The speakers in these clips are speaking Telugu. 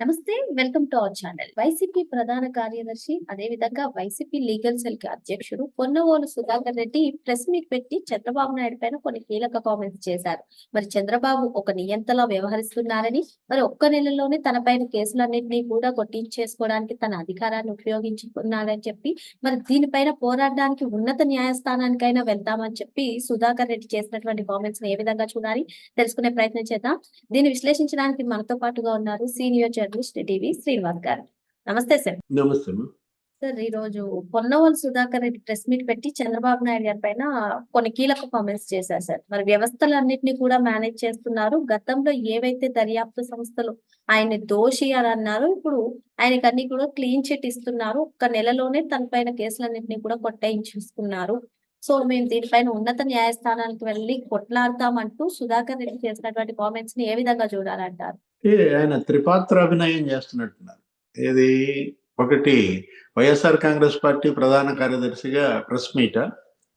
నమస్తే welcome to our channel. YCP ప్రధాన కార్యదర్శి అదే విధంగా వైసీపీ లీగల్ సెల్కి అధ్యక్షుడు పొన్నవోలు సుధాకర్ రెడ్డి ప్రెస్ మీట్ పెట్టి చంద్రబాబు నాయుడు పైన కొన్ని కీలక కామెంట్స్ చేశారు. మరి చంద్రబాబు ఒక నియంతలా వ్యవహరిస్తున్నారని మరి ఒక్క నెలలోనే తన పైన కేసులన్నింటినీ కూడా కొట్టించేసుకోవడానికి తన అధికారాన్ని ఉపయోగించుకున్నారని చెప్పి మరి దీనిపైన పోరాడడానికి ఉన్నత న్యాయస్థానానికైనా వెళ్తామని చెప్పి సుధాకర్ రెడ్డి చేసినటువంటి కామెంట్స్ ఏ విధంగా చూడాలి తెలుసుకునే ప్రయత్నం చేద్దాం. దీన్ని విశ్లేషించడానికి మనతో పాటుగా ఉన్నారు సీనియర్ జర్నలిస్ట్ డివి శ్రీనివాస్ గారు. నమస్తే సార్. నమస్తే. సార్ ఈ రోజు పొన్నవోలు సుధాకర్ రెడ్డి ప్రెస్ మీట్ పెట్టి చంద్రబాబు నాయుడు గారి పైన కొన్ని కీలక కామెంట్స్ చేశారు సార్. మరి వ్యవస్థలన్నింటినీ కూడా మేనేజ్ చేస్తున్నారు. గతంలో ఏవైతే దర్యాప్తు సంస్థలు ఆయన్ని దోషి అని అన్నారు ఇప్పుడు ఆయనకి అన్ని కూడా క్లీన్ చిట్ ఇస్తున్నారు. ఒక్క నెలలోనే తన పైన కేసులన్నింటినీ కూడా కొట్టాయించుకున్నారు సో మేము దీనిపైన ఉన్నత న్యాయస్థానానికి వెళ్ళి కొట్లాడతామంటూ సుధాకర్ రెడ్డి చేసినటువంటి కామెంట్స్ని ఏ విధంగా చూడాలంటారు? ఏ ఆయన త్రిపాత్ర అభినయం చేస్తున్నట్టున్నారు. ఏది? ఒకటి వైఎస్ఆర్ కాంగ్రెస్ పార్టీ ప్రధాన కార్యదర్శిగా ప్రెస్ మీట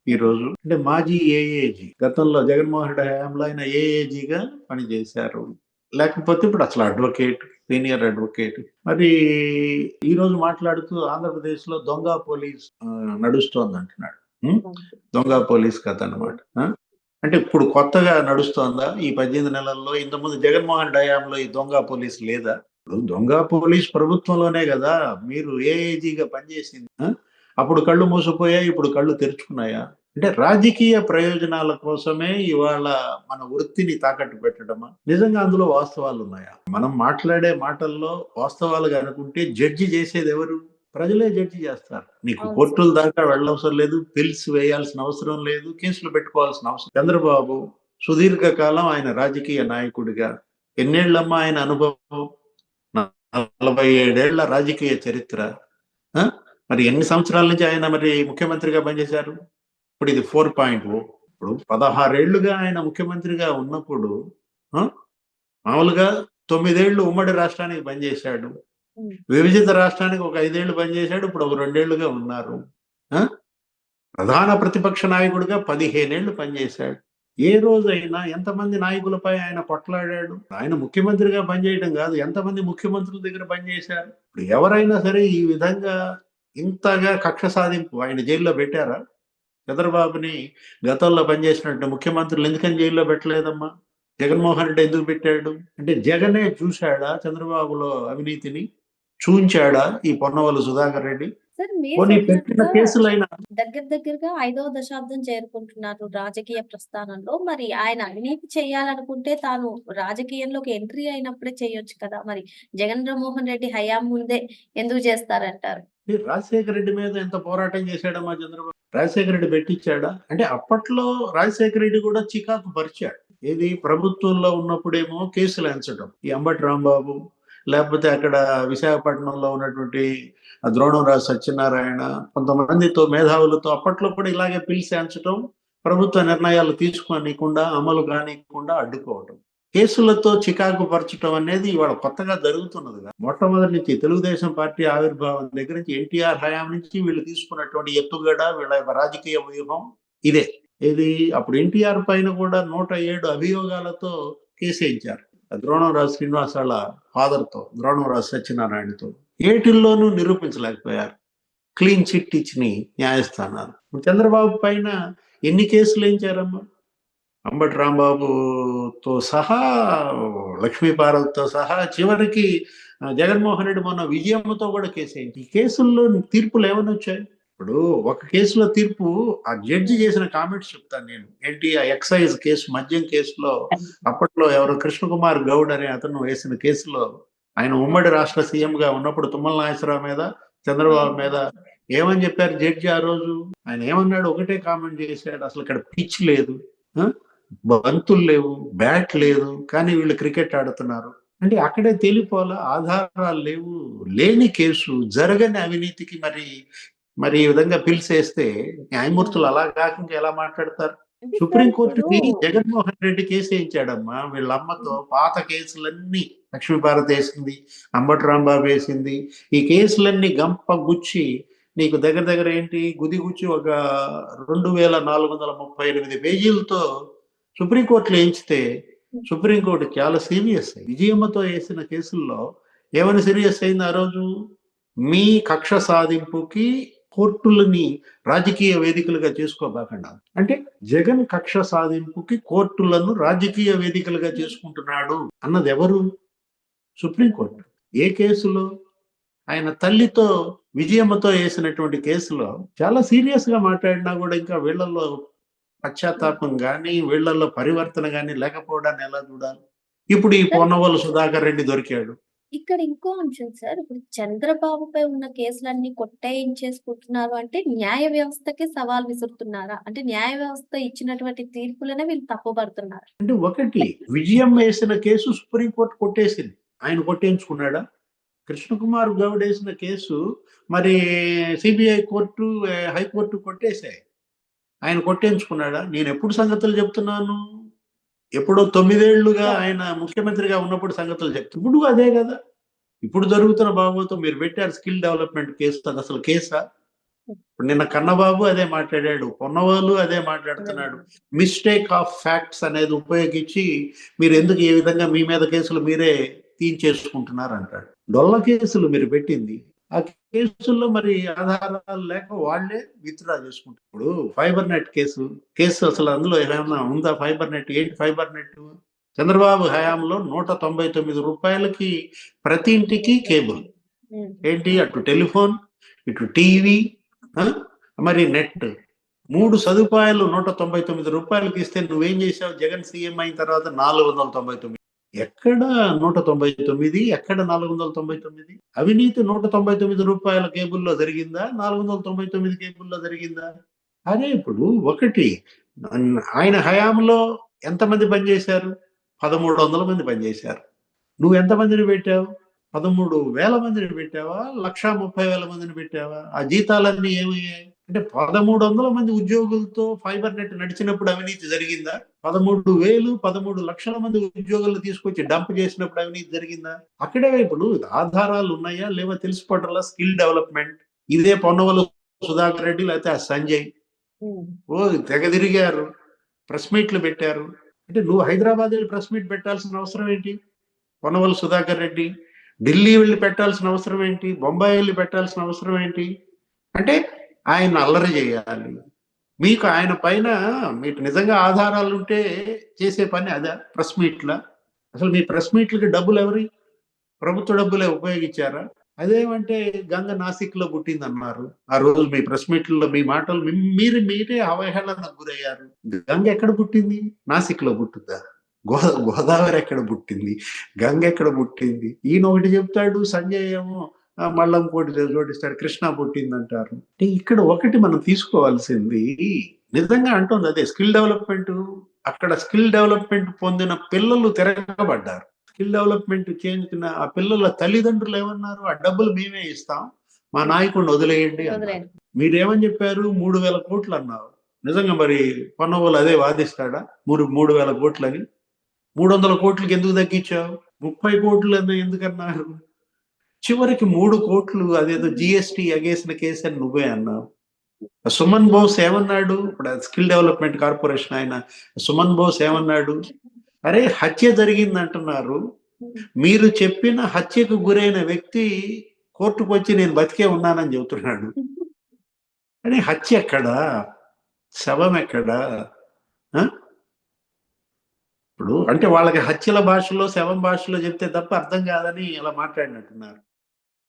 ఈరోజు అంటే మాజీ ఏఏజీ గతంలో జగన్మోహన్ రెడ్డి హయాంలో ఆయన ఏఏజీగా పనిచేశారు. లేకపోతే ఇప్పుడు అసలు అడ్వకేట్ సీనియర్ అడ్వకేట్. మరి ఈ రోజు మాట్లాడుతూ ఆంధ్రప్రదేశ్లో దొంగ పోలీస్ నడుస్తోంది అంటున్నాడు? దొంగ పోలీస్ కథ అనమాట అంటే ఇప్పుడు కొత్తగా నడుస్తోందా? ఈ పద్దెనిమిది నెలల్లో ఇంతకుముందు జగన్మోహన్ డయాంలో ఈ దొంగ పోలీస్ లేదా? ఇప్పుడు దొంగ పోలీస్ ప్రభుత్వంలోనే కదా మీరు ఏఏజీగా పనిచేసింది అప్పుడు కళ్ళు మూసుకుపోయాయి ఇప్పుడు కళ్ళు తెరుచుకున్నాయా? అంటే రాజకీయ ప్రయోజనాల కోసమే ఇవాళ మన వృత్తిని తాకట్టు పెట్టడమా? నిజంగా అందులో వాస్తవాలు ఉన్నాయా మనం మాట్లాడే మాటల్లో వాస్తవాలుగా అనుకుంటే జడ్జి చేసేది ఎవరు ప్రజలే జడ్జి చేస్తారు నీకు. కోర్టుల దాకా వెళ్ళవసరం లేదు పిల్స్ వేయాల్సిన అవసరం లేదు కేసులు పెట్టుకోవాల్సిన అవసరం చంద్రబాబు సుదీర్ఘ కాలం ఆయన రాజకీయ నాయకుడిగా ఎన్నేళ్ళమ్మా ఆయన అనుభవం నలభై ఏడేళ్ళ రాజకీయ చరిత్ర? మరి ఎన్ని సంవత్సరాల నుంచి ఆయన మరి ముఖ్యమంత్రిగా పనిచేశారు ఇప్పుడు ఇది ఫోర్ పాయింట్ ఇప్పుడు పదహారేళ్ళుగా ఆయన ముఖ్యమంత్రిగా ఉన్నప్పుడు? మామూలుగా తొమ్మిదేళ్ళు ఉమ్మడి రాష్ట్రానికి పనిచేశాడు. విభజిత రాష్ట్రానికి ఒక ఐదేళ్ళు పనిచేశాడు ఇప్పుడు ఒక రెండేళ్ళుగా ఉన్నారు. ఆ? ప్రధాన ప్రతిపక్ష నాయకుడిగా పదిహేనేళ్ళు పనిచేశాడు. ఏ రోజైనా ఎంతమంది నాయకులపై ఆయన కొట్లాడాడు? ఆయన ముఖ్యమంత్రిగా పనిచేయడం కాదు ఎంతమంది ముఖ్యమంత్రుల దగ్గర పనిచేశారు? ఇప్పుడు ఎవరైనా సరే ఈ విధంగా ఇంతగా కక్ష సాధింపు ఆయన జైల్లో పెట్టారా? చంద్రబాబుని గతంలో పనిచేసినట్టు ముఖ్యమంత్రులు ఎందుకని జైల్లో పెట్టలేదమ్మా? జగన్మోహన్ రెడ్డి ఎందుకు పెట్టాడు? అంటే జగనే చూశాడా చంద్రబాబులో అవినీతిని? చూంచాడా ఈ పొన్నవలు సుధాకర్ రెడ్డి? దగ్గర దగ్గరగా ఐదవ దశాబ్దం చేరుకుంటున్నారు రాజకీయ ప్రస్థానంలో. మరి ఆయన అవినీతి చేయాలనుకుంటే తాను రాజకీయంలోకి ఎంట్రీ అయినప్పుడే చేయొచ్చు కదా. మరి జగన్ మోహన్ రెడ్డి హయాం ముందే ఎందుకు చేస్తారంటారు? మీరు రాజశేఖర రెడ్డి మీద ఎంత పోరాటం చేశాడమ్మా చంద్రబాబు? రాజశేఖర రెడ్డి పెట్టించాడా? అంటే అప్పట్లో రాజశేఖర రెడ్డి కూడా చికాకు పరిచాడు. ఏది ప్రభుత్వంలో ఉన్నప్పుడేమో కేసులు ఎంచడం ఈ అంబటి రాంబాబు లేకపోతే అక్కడ విశాఖపట్నంలో ఉన్నటువంటి ద్రోణంరాజు సత్యనారాయణ కొంతమందితో మేధావులతో అప్పట్లో కూడా ఇలాగే పిలిచాంచడం ప్రభుత్వ నిర్ణయాలు తీసుకోనికుండా అమలు కానికుండా అడ్డుకోవటం. కేసులతో చికాకు పరచడం అనేది ఇవాళ కొత్తగా జరుగుతున్నది కదా. మొట్టమొదటి నుంచి తెలుగుదేశం పార్టీ ఆవిర్భావం దగ్గర నుంచి ఎన్టీఆర్ హయాం నుంచి వీళ్ళు తీసుకున్నటువంటి ఎత్తుగడ వీళ్ళ రాజకీయ వ్యూహం ఇదే. ఇది అప్పుడు ఎన్టీఆర్ పైన కూడా నూట ఏడు అభియోగాలతో కేసేయించారు ద్రోణంరాజు శ్రీనివాస్ వాళ్ళ ఫాదర్తో ద్రోణంరాజు సత్యనారాయణతో ఏటిల్లోనూ నిరూపించలేకపోయారు. క్లీన్ చిట్ ఇచ్చిన న్యాయస్థానాలు. చంద్రబాబు పైన ఎన్ని కేసులు ఏంచారమ్మా అంబటి రాంబాబుతో సహా లక్ష్మీపార్వతితో సహా చివరికి జగన్మోహన్ రెడ్డి మొన్న విజయమ్మతో కూడా కేసు ఈ కేసుల్లో తీర్పులు ఏమైనా వచ్చాయి? ఇప్పుడు ఒక కేసులో తీర్పు ఆ జడ్జి చేసిన కామెంట్స్ చెప్తాను నేను. ఏంటి ఆ ఎక్సైజ్ కేసు మద్యం కేసులో అప్పట్లో ఎవరు కృష్ణకుమార్ గౌడ్ అనే అతను వేసిన కేసులో ఆయన ఉమ్మడి రాష్ట్ర సీఎం గా ఉన్నప్పుడు తుమ్మల నాగేశ్వరరావు మీద చంద్రబాబు మీద ఏమని చెప్పారు జడ్జి ఆ రోజు? ఆయన ఏమన్నాడు? ఒకటే కామెంట్ చేశాడు. అసలు ఇక్కడ పిచ్ లేదు. బంతులు లేవు బ్యాట్ లేదు కానీ వీళ్ళు క్రికెట్ ఆడుతున్నారు. అంటే అక్కడే తెలిపోలా ఆధారాలు లేవు. లేని కేసు జరగని అవినీతికి మరి మరి ఈ విధంగా పిలిచేస్తే న్యాయమూర్తులు అలా కాకుండా ఎలా మాట్లాడతారు? సుప్రీంకోర్టుకి జగన్మోహన్ రెడ్డి కేసు వేయించాడమ్మా. వీళ్ళ అమ్మతో పాత కేసులన్నీ లక్ష్మీభారత్ వేసింది అంబటి రాంబాబు వేసింది. ఈ కేసులన్నీ గంప గుచ్చి నీకు దగ్గర దగ్గర ఏంటి? గుది గుచ్చి ఒక రెండు వేల నాలుగు వందల ముప్పై ఎనిమిది పేజీలతో సుప్రీంకోర్టులో వేయించితే సుప్రీంకోర్టు చాలా సీరియస్ విజయమ్మతో వేసిన కేసుల్లో ఏమని సీరియస్ అయింది ఆ రోజు? మీ కక్ష సాధింపుకి కోర్టులని రాజకీయ వేదికలుగా చేసుకోబాకండా. అంటే జగన్ కక్ష సాధింపుకి కోర్టులను రాజకీయ వేదికలుగా చేసుకుంటున్నాడు అన్నది ఎవరు సుప్రీంకోర్టు. ఏ కేసులో? ఆయన తల్లితో విజయమ్మతో వేసినటువంటి కేసులో చాలా సీరియస్గా మాట్లాడినా కూడా ఇంకా వీళ్ళల్లో పశ్చాత్తాపం కానీ వీళ్ళల్లో పరివర్తన కానీ లేకపోవడాన్ని ఎలా చూడాలి? ఇప్పుడు ఈ పొన్నవల్లు సుధాకర్ రెడ్డి దొరికాడు. ఇక్కడ ఇంకో అంశం సార్ ఇప్పుడు చంద్రబాబుపై ఉన్న కేసులన్నీ కొట్టేయించేసుకుంటున్నారు అంటే న్యాయ వ్యవస్థకి సవాల్ విసురుతున్నారా? అంటే న్యాయ వ్యవస్థ ఇచ్చినటువంటి తీర్పులనే వీళ్ళు తప్పుపడుతున్నారు అంటే ఒకటి విజయం వేసిన కేసు సుప్రీంకోర్టు కొట్టేసింది. ఆయన కొట్టేయించుకున్నాడా? కృష్ణకుమార్ గౌడ్ వేసిన కేసు మరి సిబిఐ కోర్టు హైకోర్టు కొట్టేశాయి. ఆయన కొట్టేయించుకున్నాడా? నేను ఎప్పుడు సంగతులు చెప్తున్నాను? ఎప్పుడో తొమ్మిదేళ్ళుగా ఆయన ముఖ్యమంత్రిగా ఉన్నప్పుడు సంగతులు చెప్తా ఇప్పుడు అదే కదా. ఇప్పుడు జరుగుతున్న బాబుతో మీరు పెట్టారు స్కిల్ డెవలప్మెంట్ కేసు అది అసలు కేసా? ఇప్పుడు నిన్న కన్నబాబు అదే మాట్లాడాడు పొన్నవాళ్ళు అదే మాట్లాడుతున్నాడు. మిస్టేక్ ఆఫ్ ఫ్యాక్ట్స్ అనేది ఉపయోగించి మీరు ఎందుకు ఈ విధంగా మీ మీద కేసులు మీరే తీయించేసుకుంటున్నారు అంటాడు డొల్ల కేసులు మీరు పెట్టింది ఆ కేసుల్లో మరి ఆధారాలు లేక వాళ్ళే విత్డ్రా చేసుకుంటారు. ఇప్పుడు ఫైబర్ నెట్ కేసు కేసు అసలు అందులో ఏమైనా ఉందా? ఫైబర్ నెట్ ఏంటి ఫైబర్ నెట్? చంద్రబాబు హయాంలో నూట తొంభై తొమ్మిది రూపాయలకి ప్రతి ఇంటికి కేబుల్. ఏంటి? అటు టెలిఫోన్ ఇటు టీవీ మరి నెట్. మూడు సదుపాయాలు నూట తొంభై తొమ్మిది రూపాయలకి ఇస్తే నువ్వేం చేసావు జగన్ సీఎం అయిన తర్వాత నాలుగు వందల తొంభై తొమ్మిది ఎక్కడ నూట తొంభై తొమ్మిది ఎక్కడ నాలుగు వందల తొంభై తొమ్మిది? అవినీతి నూట తొంభై తొమ్మిది రూపాయల కేబుల్లో జరిగిందా? నాలుగు వందల తొంభై తొమ్మిది కేబుల్లో జరిగిందా? అదే ఇప్పుడు ఒకటి ఆయన హయాంలో ఎంతమంది పనిచేశారు? పదమూడు వందల మంది పనిచేశారు. నువ్వు ఎంతమందిని పెట్టావు? పదమూడు వేల మందిని పెట్టావా? లక్షా ముప్పై వేల మందిని పెట్టావా? ఆ జీతాలన్నీ ఏమయ్యాయి? అంటే పదమూడు వందల మంది ఉద్యోగులతో ఫైబర్ నెట్ నడిచినప్పుడు అవినీతి జరిగిందా? పదమూడు వేలు పదమూడు లక్షల మంది ఉద్యోగులు తీసుకొచ్చి డంప్ చేసినప్పుడు అవినీతి జరిగిందా? అక్కడే ఇప్పుడు ఆధారాలు ఉన్నాయా? లేవో తెలిసిపోవటంలా స్కిల్ డెవలప్మెంట్. ఇదే పొన్నవలు సుధాకర్ రెడ్డి లేకపోతే ఆ సంజయ్. ఓ తెగ తిరిగారు. ప్రెస్ మీట్లు పెట్టారు. అంటే నువ్వు హైదరాబాద్ వెళ్ళి ప్రెస్ మీట్ పెట్టాల్సిన అవసరం ఏంటి? పొన్నవల్ సుధాకర్ రెడ్డి. ఢిల్లీ వెళ్ళి పెట్టాల్సిన అవసరం ఏంటి? బొంబాయి వెళ్ళి పెట్టాల్సిన అవసరం ఏంటి? అంటే ఆయన అల్లరి చేయాలి. మీకు ఆయన పైన మీకు నిజంగా ఆధారాలు ఉంటే చేసే పని అదే ప్రెస్ మీట్ల? అసలు మీ ప్రెస్ మీట్లకి డబ్బులు ఎవరి? ప్రభుత్వ డబ్బులే ఉపయోగించారా? అదేమంటే గంగ నాసిక్లో పుట్టింది అన్నారు ఆ రోజు మీ ప్రెస్ మీట్లలో మీ మాటలు మీరు మీరే అవహేళనకు గురయ్యారు. గంగ ఎక్కడ పుట్టింది? నాసిక్లో పుట్టుద్దా? గోదా గోదావరి ఎక్కడ పుట్టింది? గంగ ఎక్కడ పుట్టింది? ఈయన ఒకటి చెప్తాడు సంజయ్ ఏమో మల్లం కోటి జోడిస్తాడు కృష్ణ పుట్టింది అంటారు అంటే ఇక్కడ ఒకటి మనం తీసుకోవాల్సింది నిజంగా అంటుంది అదే స్కిల్ డెవలప్మెంట్ అక్కడ స్కిల్ డెవలప్మెంట్ పొందిన పిల్లలు తిరగబడ్డారు. స్కిల్ డెవలప్మెంట్ చేయించిన ఆ పిల్లల తల్లిదండ్రులు ఏమన్నారు? ఆ డబ్బులు మేమే ఇస్తాం మా నాయకుడిని వదిలేయండి మీరేమని చెప్పారు? మూడు వేల కోట్లు అన్నారు. నిజంగా మరి పన్నోలు అదే వాదిస్తాడా? మూడు మూడు వేల కోట్లని. మూడు వందల కోట్లకి ఎందుకు తగ్గించావు? ముప్పై కోట్లు ఎందుకన్నారు? చివరికి మూడు కోట్లు అదేదో జిఎస్టి ఎగేసిన కేసు అని నువ్వే అన్నావు. సుమన్ బోస్ ఏమన్నాడు? ఇప్పుడు స్కిల్ డెవలప్మెంట్ కార్పొరేషన్ ఆయన. సుమన్ బోస్ ఏమన్నాడు? అరే హత్య జరిగింది అంటున్నారు మీరు చెప్పిన హత్యకు గురైన వ్యక్తి కోర్టుకు వచ్చి నేను బతికే ఉన్నానని చెబుతున్నాడు. అని హత్య ఎక్కడా? శవం ఎక్కడా? ఆ? ఇప్పుడు అంటే వాళ్ళకి హత్యల భాషలో శవం భాషలో చెప్తే తప్ప అర్థం కాదని ఇలా మాట్లాడినట్టున్నారు.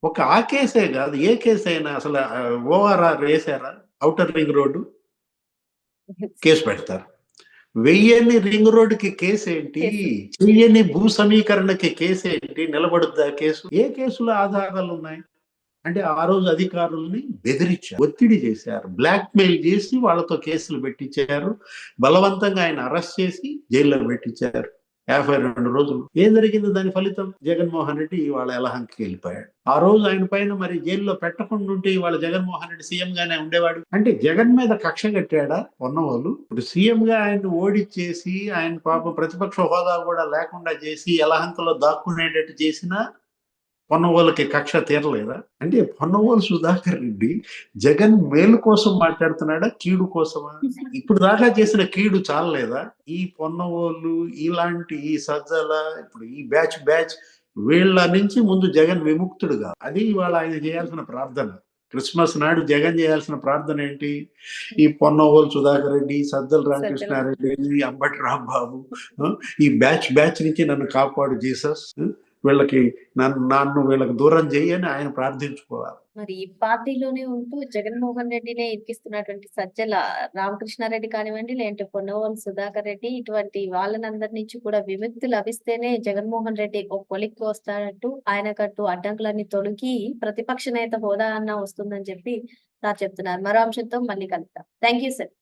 ఒక ఆ కేసే కాదు ఏ కేసు అయినా అసలు ఓఆర్ఆర్ వేసారా అవుటర్ రింగ్ రోడ్డు? కేసు పెడతారు. వెయ్యని రింగ్ రోడ్డుకి కేసు ఏంటి చెయ్యని భూ సమీకరణకి కేసు ఏంటి నిలబడుద్దా కేసు? ఏ కేసులో ఆధారాలు ఉన్నాయి అంటే ఆ రోజు అధికారుల్ని బెదిరించారు ఒత్తిడి చేశారు బ్లాక్ మెయిల్ చేసి వాళ్ళతో కేసులు పెట్టించారు బలవంతంగా ఆయన అరెస్ట్ చేసి జైల్లో పెట్టించారు. యాభై రెండు రోజులు. ఏం జరిగింది దాని ఫలితం? జగన్మోహన్ రెడ్డి ఇవాళ ఎలహంకి వెళ్ళిపోయాడు. ఆ రోజు ఆయన పైన మరి జైల్లో పెట్టకుండా ఉంటే ఇవాళ జగన్మోహన్ రెడ్డి సీఎం గానే ఉండేవాడు? అంటే జగన్ మీద కక్ష కట్టాడా ఉన్నవాళ్ళు? ఇప్పుడు సీఎం గా ఆయన ఓడిచ్చేసి ఆయన పాప ప్రతిపక్ష హోదా కూడా లేకుండా చేసి ఎలహంకలో దాక్కునేటట్టు చేసినా పొన్నవోళ్ళకి కక్ష తీరలేదా? అంటే పొన్నవోలు సుధాకర్ రెడ్డి జగన్ మేలు కోసం మాట్లాడుతున్నాడా కీడు కోసమా? ఇప్పుడు దాకా చేసిన కీడు చాలలేదా? ఈ పొన్నవోళ్ళు ఇలాంటి ఈ సజ్జల ఇప్పుడు ఈ బ్యాచ్ బ్యాచ్ వీళ్ళ నుంచి ముందు జగన్ విముక్తుడుగా. అది ఇవాళ ఆయన చేయాల్సిన ప్రార్థన. క్రిస్మస్ నాడు జగన్ చేయాల్సిన ప్రార్థన ఏంటి? ఈ పొన్నవోలు సుధాకర్ రెడ్డి సజ్జల రామకృష్ణారెడ్డి అంబటి రాంబాబు ఈ బ్యాచ్ బ్యాచ్ నుంచి నన్ను కాపాడు జీసస్ వీళ్ళకి నన్ను నన్ను వీళ్ళకి దూరం చేయని ఆయన ప్రార్థించుకోవాలి. మరి ఈ పార్టీలోనే ఉంటూ జగన్మోహన్ రెడ్డినే ఇరికిస్తున్నటువంటి సజ్జల రామకృష్ణారెడ్డి కానివ్వండి లేదంటే పొన్నవోలు సుధాకర్ రెడ్డి ఇటువంటి వాళ్ళనందరి నుంచి కూడా విముక్తి లభిస్తేనే జగన్మోహన్ రెడ్డి ఒక కొలిక్కి వస్తాడంటూ ఆయనకంటూ అడ్డంకులన్నీ తొలగి ప్రతిపక్ష నేత హోదా అన్న వస్తుందని చెప్పి సార్ చెప్తున్నారు. మరో అంశంతో మళ్ళీ కలుద్దాం. Thank you sir